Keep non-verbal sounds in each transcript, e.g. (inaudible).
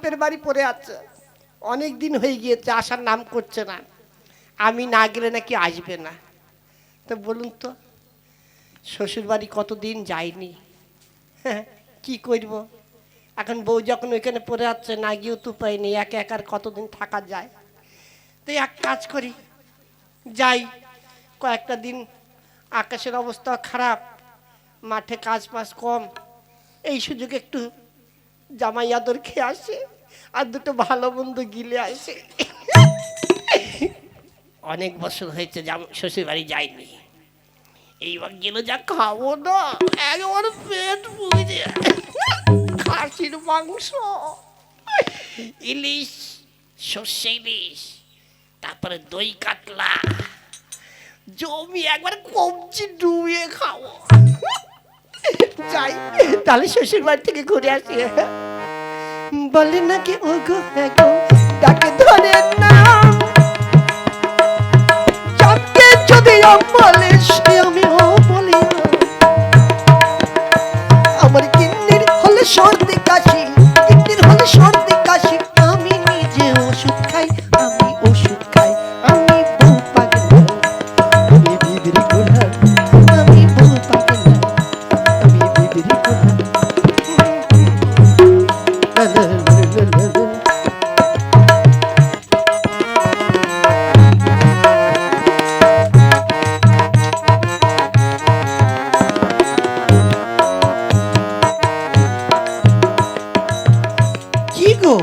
বাপের বাড়ি পড়ে আছে। অনেক দিন হয়ে গিয়েছে, আসার নাম করছে না। আমি না গেলে নাকি আসবে না। তো বলুন তো শ্বশুর বাড়ি কতদিন হ্যাঁ (laughs) কি করব? এখন বউ যখন ওইখানে পড়ে আছে, না গিয়েও তো পাইনি একা একার কতদিন থাকা যায়? তো এক কাজ করি, যাই। কয়েকটা দিন আকাশের অবস্থা খারাপ, মাঠে কাজ বাজ কম। এই সুযোগে একটু জামাই আদর খেয়ে আসে, আর দুটো ভালো বন্ধু গিলে আসে। অনেক বছর হয়েছে শ্বশুর বাড়ি যাইনি। এইবার গেলে যা খাব না, একবার পেট বুঝে খাসির মাংস, ইলিশ, সর্ষে ইলিশ, তারপরে দই কাতলা। জমি একবার কবজি ডুবিয়ে খাব। যাই, তাহলে শ্বশুর বাড়ি থেকে ঘুরে আসি। বলে নাকি ও গো হ্যাঁ গো ডাকে ধরে না। চাপকে যদি বলে সে আমি ও বলি আমার কিন্নির হলে সর্দি কাশি, কিন্নির হলে সর্দি গো?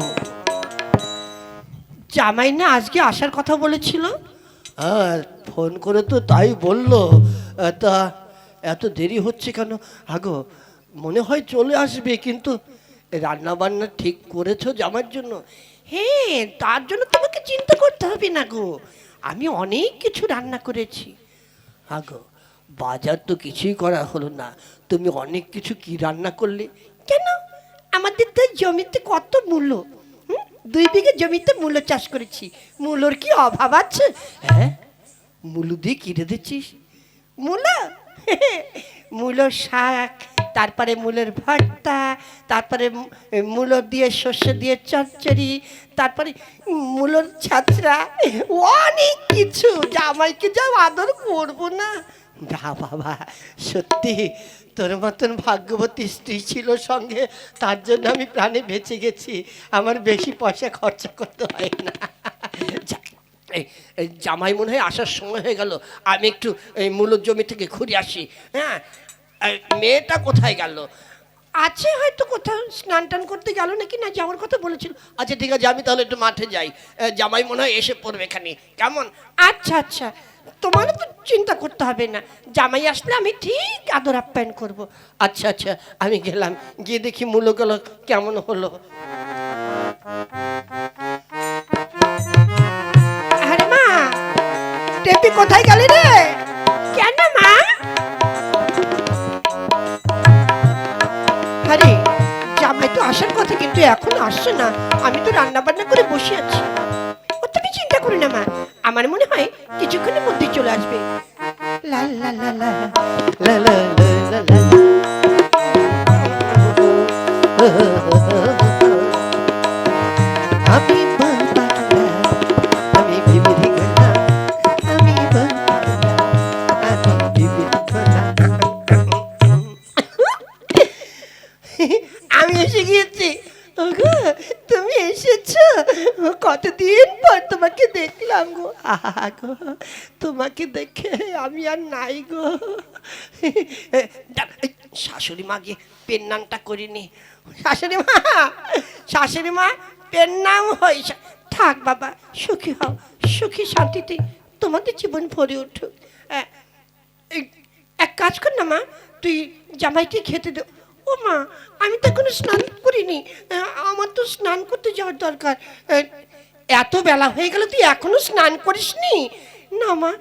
জামাই না আজকে আসার কথা বলেছিল? হ্যাঁ ফোন করে তো তাই বলল। তা এত দেরি হচ্ছে কেন? আগো, মনে হয় চলে আসবে, কিন্তু রান্না বান্না ঠিক করেছ জামার জন্য? হ্যাঁ তার জন্য তোমাকে চিন্তা করতে হবে না গো। আমি অনেক কিছু রান্না করেছি। আগো, বাজার তো কিছুই করা হলো না। তুমি অনেক কিছু কি রান্না করলে? কেন? আমাদের তো জমিতে কত মূল্য? দুই বিঘে জমিতে মূল্য চাষ করেছি। মূল্যর কি অভাব আছে? হ্যাঁ? মূল্য দিয়ে কিনে দিচ্ছিস মূলো? (laughs) মূলো শাক তারপরে মূলের ভর্তা, তারপরে মু- মূলো দিয়ে সর্ষে দিয়ে চচ্চড়ি, তারপরে মূলোর ছাত্রা অনেক কিছু। জামাইকে যা আদর করব না। যা বাবা, সত্যি তোর মতন ভাগ্যবতী স্ত্রী ছিল সঙ্গে, তার জন্য আমি প্রাণে বেঁচে গেছি। আমার বেশি পয়সা খরচা করতে হয় না। জামাই মনে হয় আসার সময় হয়ে গেল। আমি একটু এই মূলর জমি থেকে ঘুরে আসি হ্যাঁ? মেয়েটা কোথায় গেল? আছে হয়তো কোথাও স্নান টান করতে গেল নাকি? না যাওয়ার কথা বলেছিল। আচ্ছা ঠিক আছে আমি তাহলে একটু মাঠে যাই। জামাই মনে হয় এসে পড়বে এখানে। কেমন? আচ্ছা আচ্ছা। তোমার তো চিন্তা করতে হবে না। জামাই আসলে আমি ঠিক আদর আপ্যায়ন করব। আচ্ছা আচ্ছা আমি গেলাম। গিয়ে দেখি মূলগুলো কেমন হলো। আরে মা টেপি কোথায় গেলি রে? কিন্তু এখন আসছে না। আমি তো রান্না বান্না করে বসে আছি। ও তুমি চিন্তা করি না মা। আমার মনে হয় কিছুক্ষণের মধ্যে চলে আসবে। লা লা লা লা। লা লা লা লা লা। আমি দেখলাম গো। আহা গো, তোমাকে দেখে আমি আর নাই গো। শাশুড়ি মা গিয়ে পেন নামটা করিনি শাশুড়ি মা শাশুড়ি মা, পেন নাম হই থাক বাবা, সুখী হও, সুখী শান্তিতে তোমাদের জীবন ভরে উঠুক। এক কাজ কর না মা, তুই জামাইকে খেতে দে। ও মা, আমি তো এখনও স্নান করিনি। আমার তো স্নান করতে যাওয়ার দরকার। এত বেলা হয়ে গেল তুই এখনও স্নান করিসনি? না মা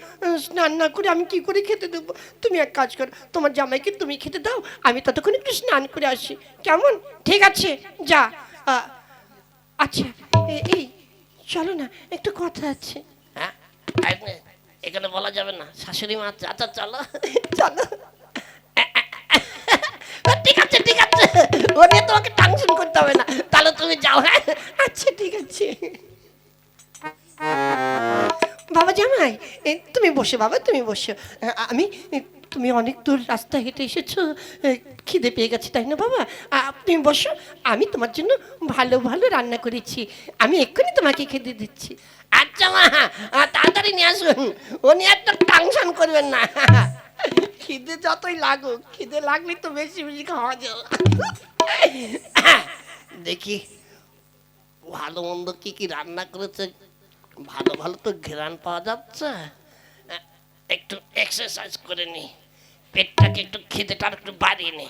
স্নান না করে আমি কি করে খেতে দেবো? তুমি এক কাজ করো তোমার জামাইকে তুমি খেতে দাও আমি ততক্ষণ একটু স্নান করে আসি। কেমন? ঠিক আছে যা। আচ্ছা এই চলো না একটু কথা আছে। হ্যাঁ এখানে বলা যাবে না। শাশুড়ি মা চাচা চলো। চলো। ঠিক আছে ঠিক আছে। ও নিয়ে তোমাকে টেনশন করতে হবে না। তাহলে তুমি যাও হ্যাঁ। আচ্ছা ঠিক আছে। এ, তুমি বসে বাবা তুমি বসো। আমি তুমি অনেক দূর রাস্তা হেঁটে এসেছ। খিদে পেয়ে গেছে তাই না বাবা? তুমি বসো আমি তোমার জন্য ভালো ভালো রান্না করেছি। আমি এক্ষুনি তোমাকে খেতে দিচ্ছি। আচ্ছা মা তাড়াতাড়ি নিয়ে আসুন ও নিয়ে একটা টেনশন করবেন না। খিদে যতই লাগুক খিদে লাগলে তো বেশি বেশি খাওয়া যাবে। দেখি। ভালো মন্দ কি কি রান্না করেছে? ভালো ভালো তো ঘ্রাণ পাওয়া যাচ্ছে। একটু এক্সারসাইজ করে নি। পেটটাকে একটু আর একটু বাড়িয়ে নি।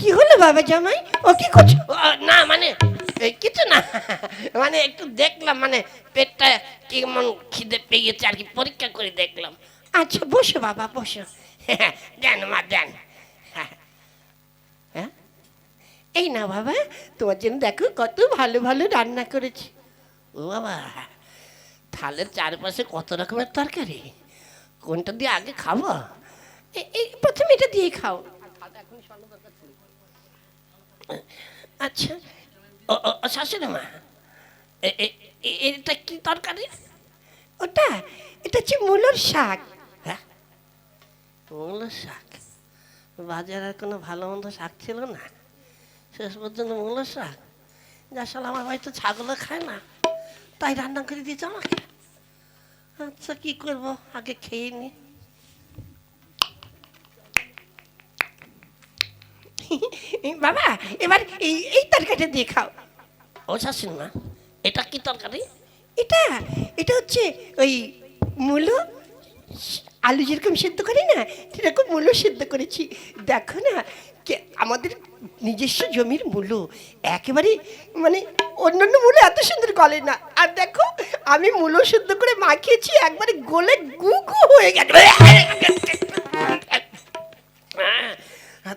কি হলো বাবা জামাই? ও কি করছ? না মানে কিছু না। মানে একটু দেখলাম মানে পেটটা কেমন খিদে পেয়ে গেছে আর কি পরীক্ষা করে দেখলাম। আচ্ছা বসো বাবা বসো। (laughs) দেন মা দেন হ্যাঁ এই না বাবা তোমার জন্য দেখো কত ভালো ভালো রান্না করেছি। ও বাবা থালের চারপাশে কত রকমের তরকারি? কোনটা দিয়ে আগে খাব? এই প্রথমে এটা দিয়ে খাও। আচ্ছা শাশুড়ি মা এটা কি তরকারি? ওটা, এটা হচ্ছে মূলর শাক। হ্যাঁ মূলো শাক। বাজারে আর কোনো ভালো মন্দ শাক ছিল না? শেষ পর্যন্ত মূলো শাক যা সাল আমার বাড়িতে ছাগলও খায় না তাই রান্না করে দিয়েছে আমাকে? আচ্ছা কি করব? আগে খেয়ে নি। (laughs) বাবা এবার এই এই তরকারিটা দিয়ে খাও। ও শাশুড়ি মা এটা কি তরকারি? এটা এটা হচ্ছে ওই মূলো আলু যেরকম সেদ্ধ করি না সেরকম মূলো সেদ্ধ করেছি। দেখো না আমাদের নিজস্ব জমির মূলো একেবারে মানে অন্যান্য মূলো এত সুন্দর গলে না। আর দেখো আমি মূলো সেদ্ধ করে মাখিয়েছি একবারে গলে গু গু হয়ে গেছে।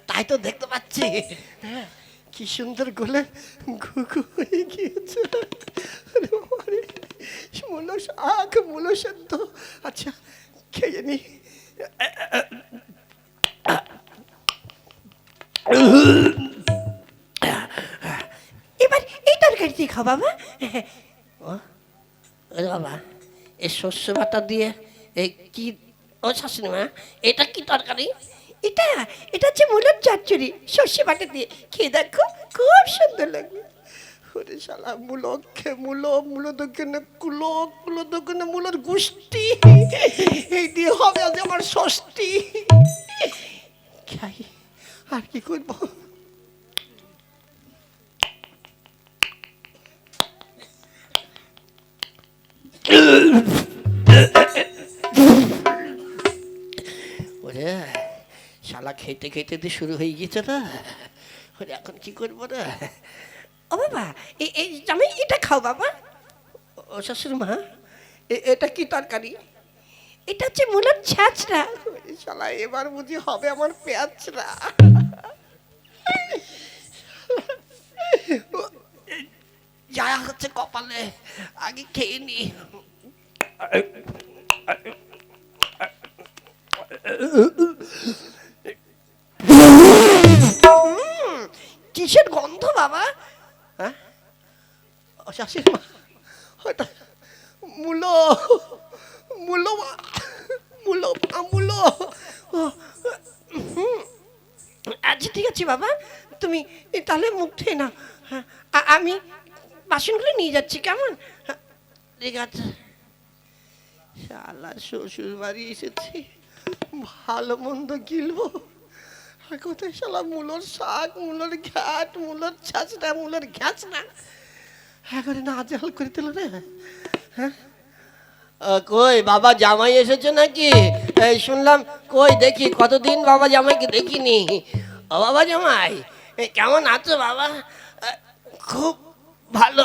তাই তো দেখতে পাচ্ছি। কি সুন্দর গলে ঘু ঘু হয়ে গিয়েছে। আরে বাবারে, মূলো শাক মূলো সেদ্ধ আচ্ছা খেয়ে নি। এবার এই তরকারি দিয়ে খাও বাবা। ওরে বাবা এই শস্য বাটা দিয়ে এই কি ও শাশুড়ি মা এটা কি তরকারি? এটা এটা হচ্ছে মূলোর চচ্চড়ি সর্ষে বাটা দিয়ে। খেয়ে দেখো খুব সুন্দর লাগবে। ওরে শালা মূলো খে মূলো মূলো দোকানে কুলো কুলো দোকানে মূলোর গুষ্টি এই দিয়ে হবে আজ আমার ষষ্ঠী। খাই। আর কি করব? ওরে শালা খেতে খেতে দিয়ে শুরু হয়ে গেছে না। ওরে এখন কি করব রে? ও বাবা এই এই আমি এটা খাও বাবা। ও শাশুড়ি মা এটা কি তরকারি? এটা হচ্ছে মূলার ছ্যাঁচড়া শালা এবার বুঝি হবে আমার পেঁয়াজরা। যা হচ্ছে কপালে, আগে খেয়ে নি। কিসের গন্ধ বাবা? হ্যাঁ? শাশুড়ি মা মূলো মূলো মা- মূলো ও, হুম। আচ্ছা ঠিক আছে বাবা তুমি তাহলে মুখ ধুয়ে নাও। হ্যাঁ, আমি বাসনগুলো নিয়ে যাচ্ছি কেমন? হ্যাঁ, ঠিক আছে। শালা শ্বশুর বাড়ি এসেছি ভালো মন্দ গিলবো। কোথায় শালা মূলর শাক মূলর ঘাট মূলর ছাঁচড়া মূলর না করে না আজাল করে দিল রে হ্যাঁ। কই, বাবা জামাই এসেছে নাকি? এই, শুনলাম, কই, দেখি, কতদিন বাবা জামাইকে দেখিনি। ও, বাবা জামাই কেমন আছো বাবা? খুব ভালো।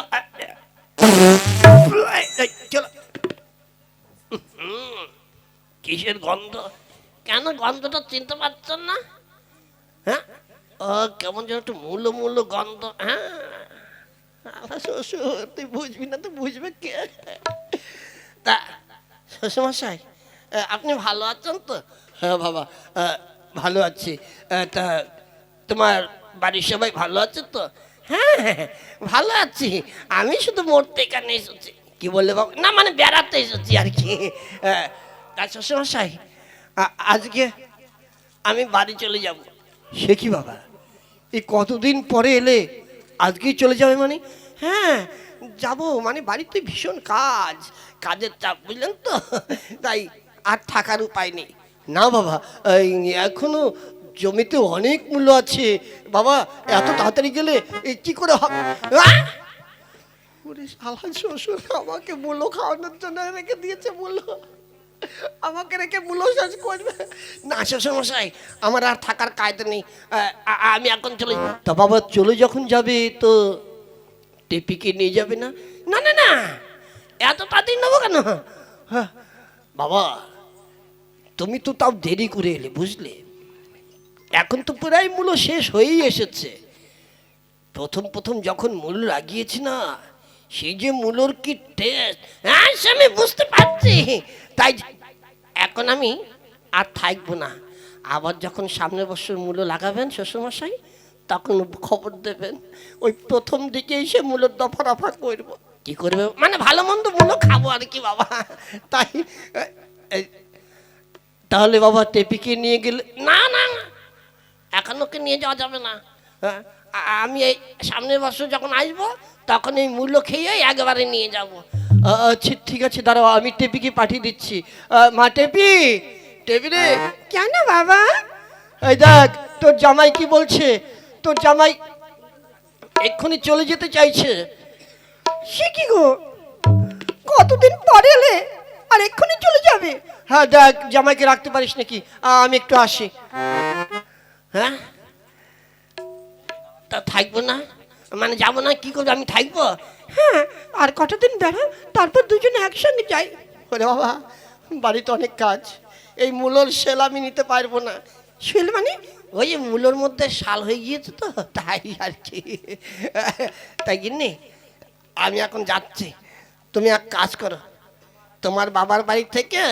কিসের গন্ধ? কেন গন্ধটা চিনতে পারছেন না? হ্যাঁ? ও, কেমন যেন একটু মূল্য মূল্য গন্ধ। হ্যাঁ শ্বশুর, তুই বুঝবি না তো বুঝবে কে? তা শ্বশুরমশাই আপনি ভালো আছেন তো? হ্যাঁ বাবা ভালো আছি। তা তোমার বাড়ির সবাই ভালো আছে তো? হ্যাঁ ভালো আছি। আমি শুধু মরতে এখানে এসেছি। কি বললে বাবা? না মানে বেড়াতে এসেছি আর কি। তা শ্বশুরমশাই আজকে আমি বাড়ি চলে যাব। সে কি বাবা? এই কতদিন পরে এলে আজকেই চলে যাবে মানে? হ্যাঁ যাব। মানে বাড়িতে ভীষণ কাজ। কাজের চাপ বুঝলেন তো? তাই আর থাকার উপায় নেই। না বাবা এই এখনও জমিতে অনেক মূল্য আছে। বাবা এত তাড়াতাড়ি গেলে কি করে হবে শালা শ্বশুর আমাকে মূল্য খাওয়ানোর জন্য রেখে দিয়েছে মূল্য। আমাকে রেখে মূল্য শেষ করবে। না শ্বশুরমশাই আমার আর থাকার কায়দা নেই। আমি এখন চলে তা বাবা চলে যখন যাবে তো টেপিকে নিয়ে যাবে না? না না না! এত তাড়াতাড়ি নেব কেন? হ্যাঁ। বাবা, তুমি তো তাও দেরি করে এলে, বুঝলে? এখন তো প্রায় মূল্য শেষ হয়েই এসেছে। প্রথম প্রথম যখন মূল লাগিয়েছি না, সেই যে মূলর কি টেস্ট হ্যাঁ সে আমি বুঝতে পারছি। তাই এখন আমি আর থাকব না। আবার যখন সামনের বছর মূল্য লাগাবেন শ্বশুরমশাই, তখন খবর দেবেন। ওই প্রথম দিকে এসে মূল্য দফা রফা করব। কি করবে? মানে ভালো মন্দ মূল্য খাব আর কি বাবা। তাই তাহলে বাবা টেপিকে নিয়ে গেলে না না এখন ওকে নিয়ে যাওয়া যাবে না। হ্যাঁ, আমি এই সামনের বছর যখন আসব তখন এই মূল্য খেয়ে একেবারে নিয়ে যাব। আচ্ছা ঠিক আছে দাঁড়াও আমি টেপিকে পাঠিয়ে দিচ্ছি। মা টেপি টেপি রে। কেন বাবা? এই দেখ তোর জামাই কি বলছে? তোর জামাই এক্ষুনি চলে যেতে চাইছে। সে কি গো? কতদিন পরে এলে? আর এক্ষুনি চলে যাবে। হ্যাঁ দেখ জামাইকে রাখতে পারিস নাকি? আমি একটু আসি। হ্যাঁ? তা থাকব না? মানে যাব না? কি করব? আমি থাকব? হ্যাঁ আর কটা দিন বেড়া তারপর দুজনে একসঙ্গে যাই। ওরে বাবা বাড়িতে অনেক কাজ। এই মূলর সেল আমি নিতে পারব না। শুল মানে? ওই মূলোর মধ্যে শাল হয়ে গিয়েছে তো তাই আর কি। তাই গিন্নি আমি এখন যাচ্ছি তুমি এক কাজ করো তোমার বাবার বাড়ি থেকে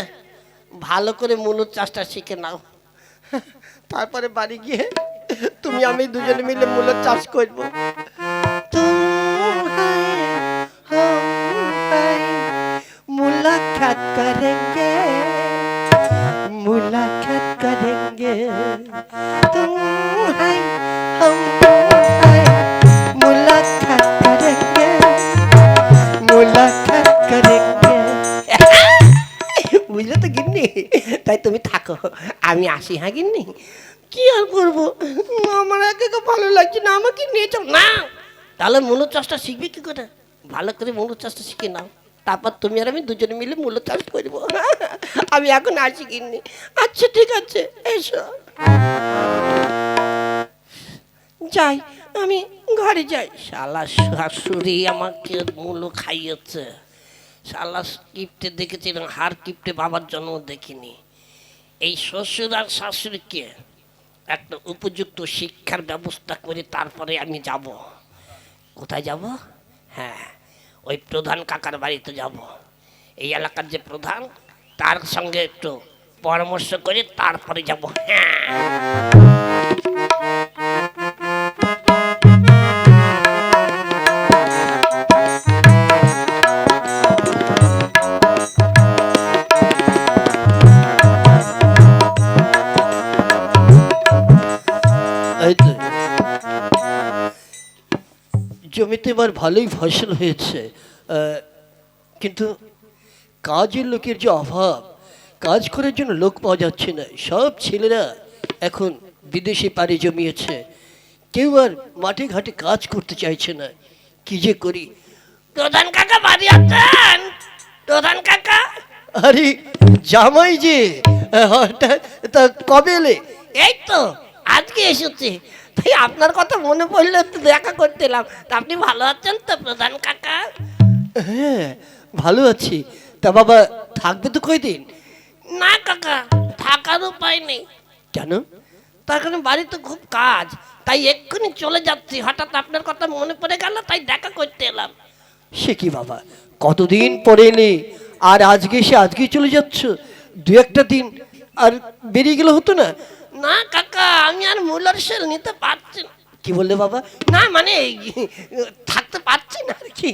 ভালো করে মূলর চাষটা শিখে নাও তারপরে বাড়ি গিয়ে তুমি আমি দুজনে মিলে মূলর চাষ করবো तुम है हम है मुलाकात करेंगे मुलाकात करेंगे तुम है বুঝলে তো গিন্নি? তাই তুমি থাকো, আমি আসি হ্যাঁ গিন্নি? কি আর করব? আমার একে ভালো লাগছে না, আমাকে নিয়ে চল। না! তাহলে মূলত চাষটা শিখবি কি করে? ভালো করে মূলত চাষটা শিখে নাও। তারপর তুমি আর আমি দুজনে মিলে মূল্য চাষ করব। আমি এখন আসি কিনি আচ্ছা ঠিক আছে, এসো। যাই, আমি ঘরে যাই। শালা শাশুড়ি আমাকে মূল্য খাইয়েছে। শালা কিপটে দেখেছি এবং হার কিপটে বাবার জন্ম দেখিনি। এই শ্বশুর আর শাশুড়িকে একটা উপযুক্ত শিক্ষার ব্যবস্থা করে তারপরে আমি যাব। কোথায় যাব? হ্যাঁ ওই প্রধান কাকার বাড়িতে যাব। এই এলাকার যে প্রধান, তার সঙ্গে একটু পরামর্শ করে তারপরে যাব। হ্যাঁ। জমিতে এবার ভালোই ফসল হয়েছে কিন্তু কাজের লোকের যে অভাব কাজ করার জন্য লোক পাওয়া যাচ্ছে না। সব ছেলেরা এখন বিদেশে পাড়ি জমিয়েছে। কেউ আর মাঠে ঘাটে কাজ করতে চাইছে না। কি যে করি? প্রধান কাকা বাড়ি আছেন প্রধান কাকা? আরে জামাই যে হঠাৎ তা কবে এলে? এই তো আজকে এসেছি। তাই আপনার কথা মনে পড়লে একটু দেখা করতে এলাম তা আপনি ভালো আছেন তো প্রধান কাকা? হ্যাঁ ভালো আছি। তা বাবা থাকবে তো কয়দিন? না কাকা থাকার উপায় নেই। কেন? তার কারণে বাড়িতে খুব কাজ। তাই এক্ষুনি চলে যাচ্ছি। হঠাৎ আপনার কথা মনে পড়ে গেল তাই দেখা করতে এলাম। সে কি বাবা কতদিন পরে এলে? আর আজকে সে আজকেই চলে যাচ্ছ? দু একটা দিন আর বেরিয়ে গেলে হতো না? না কাকা আমি আর মূলার সেল নিতে পারছি না। কি বললে বাবা? না মানে থাকতে পারছি না আর কি।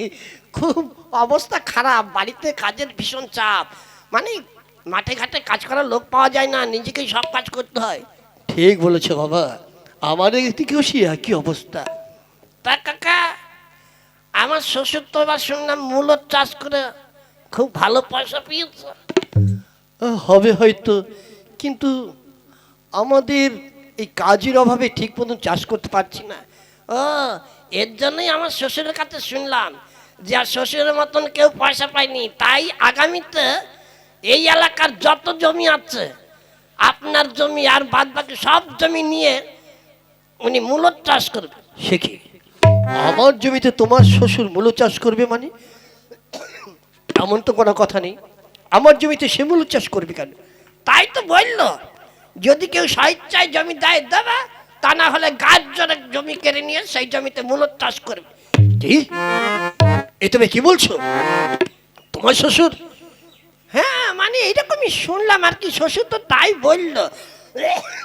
খুব অবস্থা খারাপ বাড়িতে কাজের ভীষণ চাপ। মানে মাঠে ঘাটে কাজ করার লোক পাওয়া যায় না নিজেকেই সব কাজ করতে হয়। ঠিক বলেছ বাবা। আমাদের দিকেও সে একই অবস্থা। তা কাকা আমার শ্বশুর তো এবার শুনলাম মূলত চাষ করে খুব ভালো পয়সা পেয়েছে। হবে হয়তো। কিন্তু আমাদের এই কাজের অভাবে ঠিক মতন চাষ করতে পারছি না। ও এর জন্যই আমার শ্বশুরের কাছে শুনলাম যে আর শ্বশুরের মতন কেউ পয়সা পায়নি। তাই আগামীতে এই এলাকার যত জমি আছে আপনার জমি আর বাদ বাকি সব জমি নিয়ে উনি মূলত চাষ করবে। কি? আমার জমিতে তোমার শ্বশুর মূলো চাষ করবে মানে? এমন তো কোনো কথা নেই। আমার জমিতে সে মূলো চাষ করবে কেন? তাই তো বলল। যদি কেউ স্বেচ্ছায় জমি দেয় দেবে, তা না হলে গাছ জোরে জমি কেড়ে নিয়ে সেই জমিতে মূলত চাষ করবে। কি? এ তুমি কি বলছো? তোমার শ্বশুর? হ্যাঁ মানে এইরকমই শুনলাম আর কি, শ্বশুর তো তাই বলল।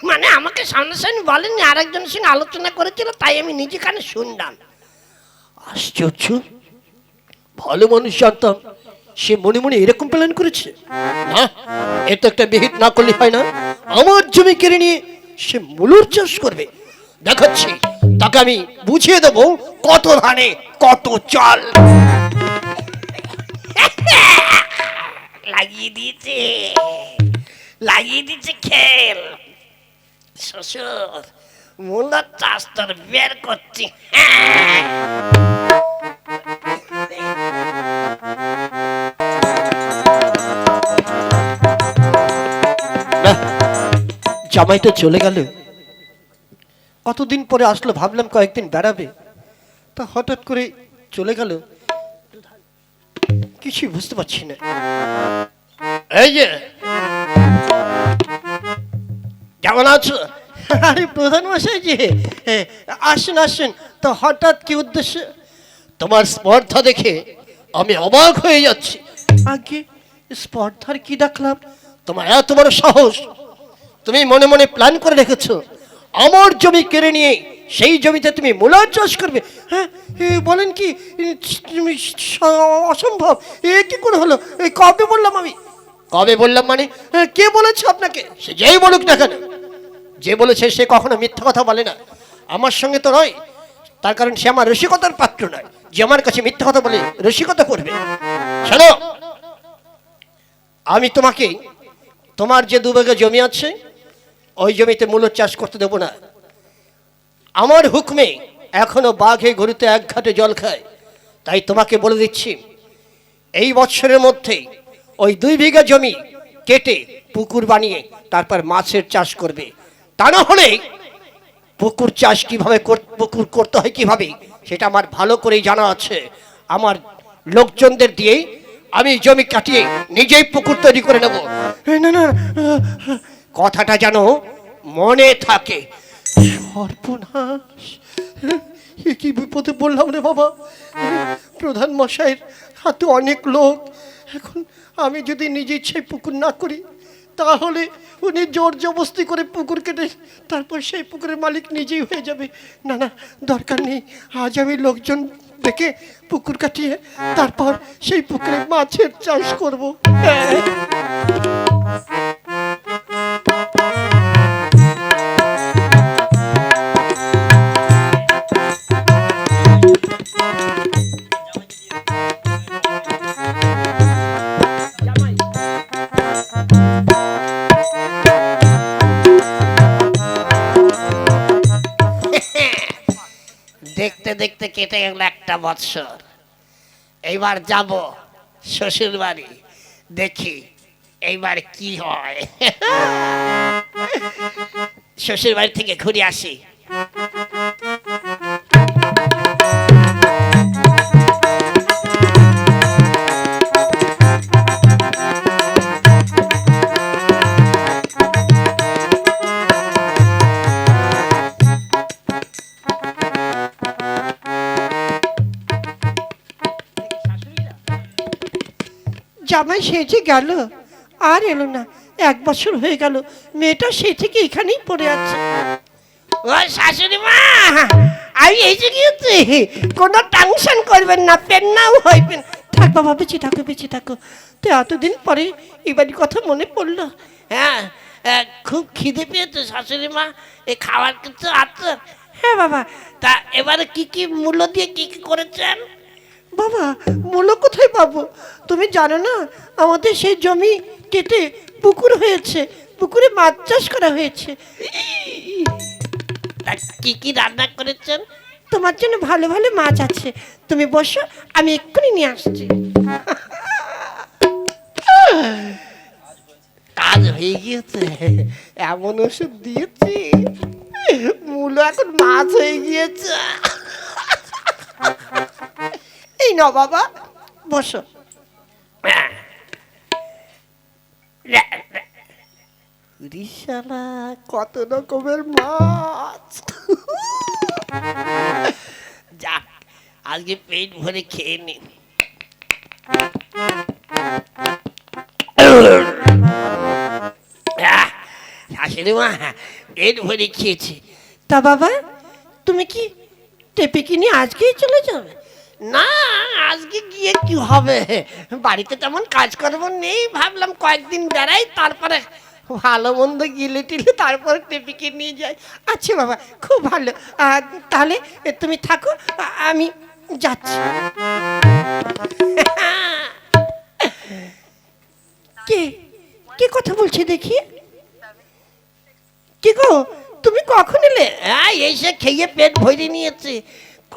মানে আমাকে সামনাসামনি বলেনি আরেকজনের সঙ্গে আলোচনা করেছিল, তাই আমি নিজে কানে শুনলাম। আশ্চর্য, ভালো মানুষ জানতাম। সে মনে মনে এরকম প্ল্যান করেছে। না এ তো একটা বিহিত না করলে হয় না। আমার জমি কেড়ে নিয়ে সে মূলর চাষ করবে। দেখাচ্ছি, তাকে আমি বুঝিয়ে দেবো কত ধানে, কত চাল। (laughs) লাগিয়ে দিয়েছে। লাগিয়ে দিয়েছে খেল। শ্বশুর মূলত চাষ তোর বের করছি। (laughs) জামাই তো চলে গেল। কতদিন পরে আসলো ভাবলাম কয়েকদিন বেড়াবে। তা হঠাৎ করে চলে গেল। কিছুই বুঝতে পারছি না। এই যে। কেমন আছো? আরে প্রধান মশাই যে আসুন আসুন। তো হঠাৎ কি উদ্দেশ্য? তোমার স্পর্ধা দেখে আমি অবাক হয়ে যাচ্ছি। আগে স্পর্ধার কি দেখলাম? তোমার এত বড় সাহস। তুমি মনে মনে প্ল্যান করে রেখেছ। আমার জমি কেড়ে নিয়ে সেই জমিতে তুমি মূলার চাষ করবে। হ্যাঁ বলেন কি অসম্ভব। এ কি করে হলো? এই কবে বললাম আমি? কবে বললাম মানে? কে বলেছে আপনাকে? সে যেই বলুক না কেন। যে বলেছে সে কখনো মিথ্যা কথা বলে না। আমার সঙ্গে তো নয়। তার কারণ সে আমার রসিকতার পাত্র নয়। যে আমার কাছে মিথ্যা কথা বলে রসিকতা করবে। শোনো, আমি তোমাকে, তোমার যে দু বিঘা জমি আছে ওই জমিতে মূলর চাষ করতে দেবো না। আমার হুকমে এখনও বাঘে গরুতে এক ঘাটে জল খায়। তাই তোমাকে বলে দিচ্ছি, এই বছরের মধ্যেই ওই দুই বিঘা জমি কেটে পুকুর বানিয়ে তারপর মাছের চাষ করবে। তা না হলে পুকুর চাষ কীভাবে কর- পুকুর করতে হয় কীভাবে, সেটা আমার ভালো করেই জানা আছে। আমার লোকজনদের দিয়ে আমি জমি কাটিয়ে নিজেই পুকুর তৈরি করে নেব। না না কথাটা যেন মনে থাকে। সর্বনাশ। কি বিপদে বললাম রে বাবা। প্রধান মশাইয়ের হাতে অনেক লোক। এখন আমি যদি নিজে ইচ্ছে পুকুর না করি, তাহলে উনি জোর জবস্তি করে পুকুর কেটে তারপর সেই পুকুরের মালিক নিজেই হয়ে যাবে। না না, দরকার নেই। আজ আমি লোকজন দেখে পুকুর কাটিয়ে তারপর সেই পুকুরে মাছের চাষ করব। দেখতে কেটে গেল একটা বৎসর। এইবার যাব শ্বশুর বাড়ি দেখি এইবার কি হয়। (laughs) শ্বশুর বাড়ি থেকে ঘুরে আসি। জামাই সেজে গেল আর এলো না। এক বছর হয়ে গেল মেয়েটা সে থেকে এখানেই পড়ে আছে। ও শাশুড়ি মা আমি এসে গিয়েছি কোনো টেনশন করবেন না পেন নাও হইবেন। থাক বাবা বেঁচে থাকো বেঁচে থাকো। তো এতদিন পরে এবারই কথা মনে পড়ল। হ্যাঁ খুব খিদে পেয়েছে শাশুড়ি মা এই খাবার কিছু আছে? হ্যাঁ বাবা। তা এবারে কি কি মূল্য দিয়ে কি কি করেছেন? বাবা মূল্য কোথায় পাবো? তুমি জানো না আমাদের সেই জমি কেটে পুকুর হয়েছে পুকুরে মাছ চাষ করা হয়েছে। কি কি রান্না করেছেন? তোমার জন্য ভালো ভালো মাছ আছে। তুমি বসো আমি এক্ষুনি নিয়ে আসছি। কাজ হয়ে গিয়েছে এমন ওষুধ দিয়েছি মূলো এখন মাছ হয়ে গিয়েছে। নাও বাবা, বসো। কত রকমের মাছ। যাক, আজকে পেট ভরে খেয়ে নিন শাশুড়ি মা, পেট ভরে খেয়েছি। তা বাবা, তুমি কি টেপে কিনে আজকেই চলে যাবে? না, আজকে গিয়ে কি হবে? বাড়িতে তেমন কাজকর্ম নেই, ভাবলাম কয়েকদিন বেড়াই, তারপরে ভালো মন্দ গিলে টিলে তারপর টেপিকে নিয়ে যাই। আচ্ছা বাবা, খুব ভালো। তাহলে তুমি থাকো, আমি যাচ্ছি। কে কে কথা বলছে দেখি? কি গো, তুমি কখন এলে? হ্যাঁ এসে খেয়ে পেট ভরে নিয়েছে।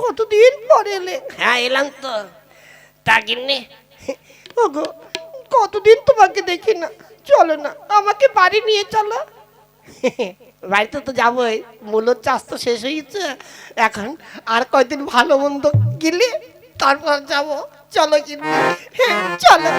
কতদিন পরে এলে? হ্যাঁ এলাম তো। তা কিনে ওগো কতদিন তোমাকে দেখি না। চলো না আমাকে বাড়ি নিয়ে চলো। বাড়িতে তো যাবোই মূলোর চাষ তো শেষ হয়েছে এখন আর কয়দিন ভালো মন্দ গেলে তারপর যাব। চলো কিন্তু হ্যাঁ চলো।